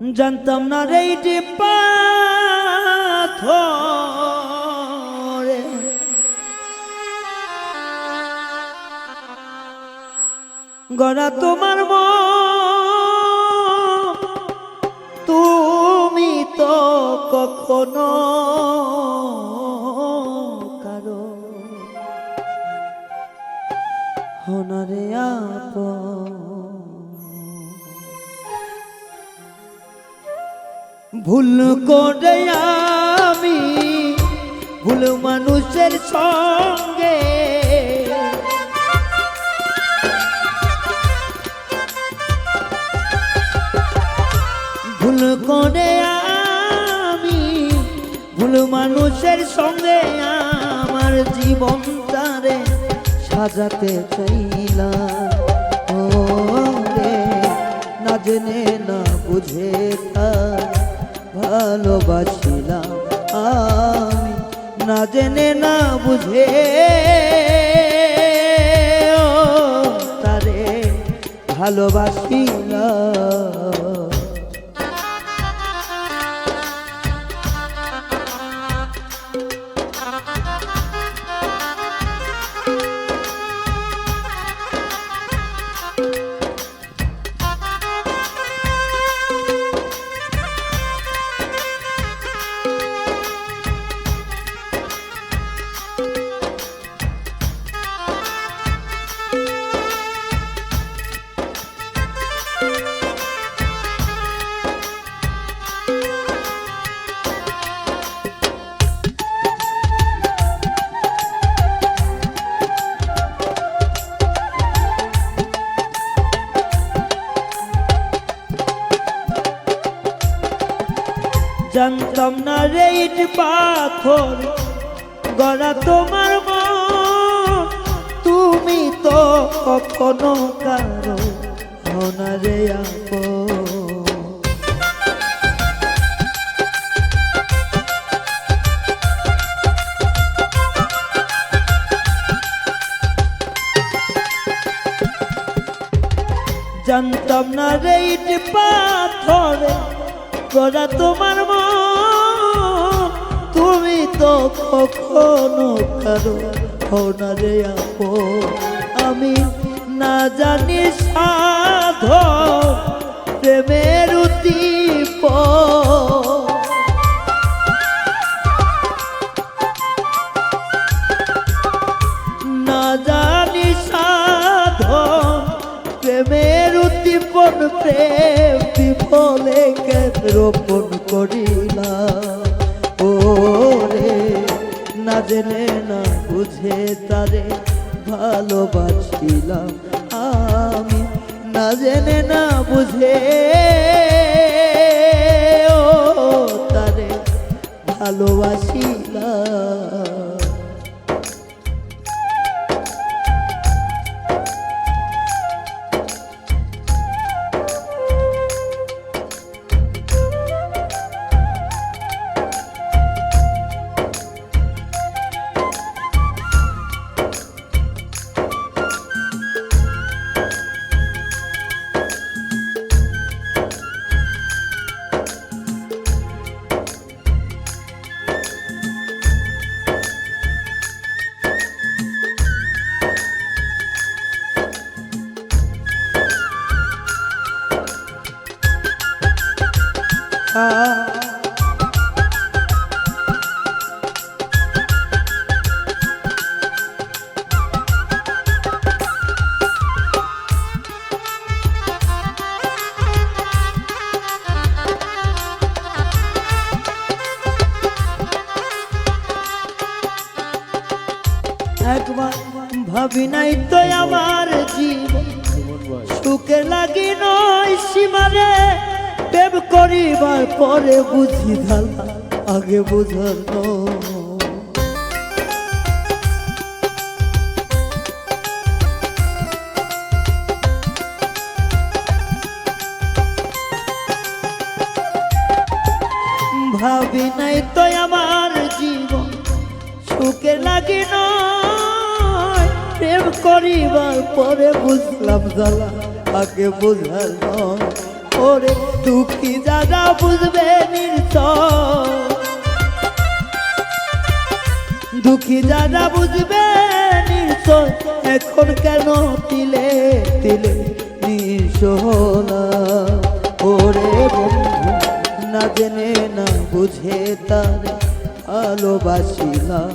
জানতাম না রে পাথরে। গড়া তোমার মন তুমি তো কখনো কারও। হনারে আপন। ভুল করে আমি, ভুল মানুষের সঙ্গে। ভুল করে আমি, ভুল মানুষের সঙ্গে আমার জীবন তারে সাজাতে চাইলাম। না জেনে, না বুঝে তার ভালোবাসিলাম আমি। না জেনে না বুঝে ও তারে ভালোবাসিলাম। জানতাম না রে ইট পাথর। গড়া তোমার মন। তুমি তো কখনো কারও হও না রে জানতাম না রে ইট পাথরে গড়া তোমার তুমি তো কখনো কারও না রে আপ আমি না জানি সাধ প্রেমের কেন রোপণ করিলাম ও রে না জেনে, না বুঝে তারে ভালোবাসিলাম আমি। না জেনে, না বুঝে, ও তারে ভালোবাসিলাম। ভাবি নাই তো আমার জীবন। সুখে লাগি নয় সীমারে, প্রেম করিবার পরে বুঝি ধালা আগে বুঝার ভাবি নাই তো আমার জীবন। সুখে লাগি নয় করিবার পরে বুঝলাম জ্বালা, আগে ও ওরে দুঃখী যারা বুঝবে দুঃখী যারা বুঝবে এখন কেন তিলে তিলে নিশোনা ওরে বন্ধু, না জেনে না বুঝে তার ভালোবাসিলাম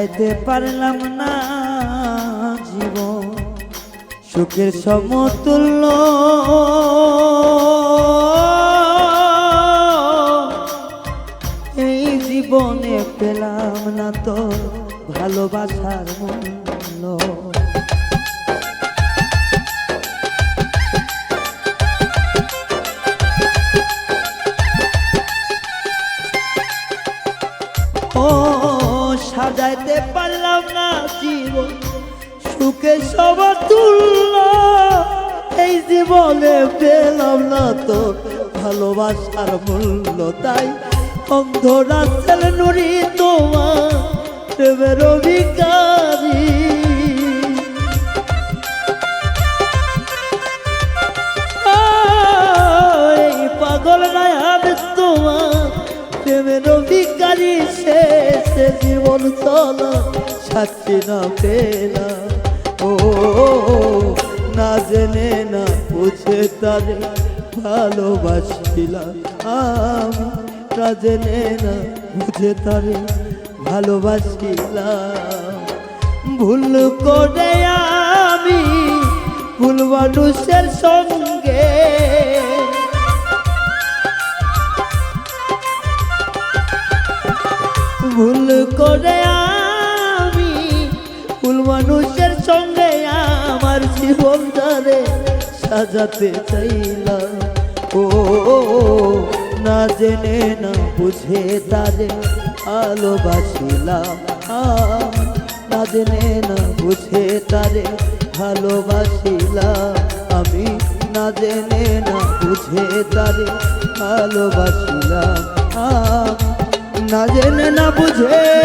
সাজাইতে পারলাম না জীবন। সুখের সমতুল্য। এই জীবনে পেলাম না তো ভালোবাসার মূল্য। সাজাইতে পারলাম না জীবন, সুখে সবার তুল্য এই জীবনে পেলাম না তো ভালোবাসার মূল্য, তাই অন্ধ রাস্তার নুরি তোমার এই পাগল নায়ান তোমার প্রেমের অধিকারী শেষে জীবন চলা, সাক্ষী না পেলা। ও, না জেনে না বুঝে তারে ভালোবাসিলাম আমি, না জেনে না বুঝে তারে ভালোবাসিলাম ভুল করে আমি ভুল মানুষের সঙ্গে ভুল করে আমি, ভুল মানুষের সঙ্গে আমার জীবন ধরে সাজাতে চাইলাম। ও, না জেনে, না বুঝে তারে ভালোবাসিলাম না জেনে, না বুঝে তারে ভালোবাসিলাম আমি। না জেনে, না বুঝে তারে ভালোবাসিলাম না জেনে না বুঝে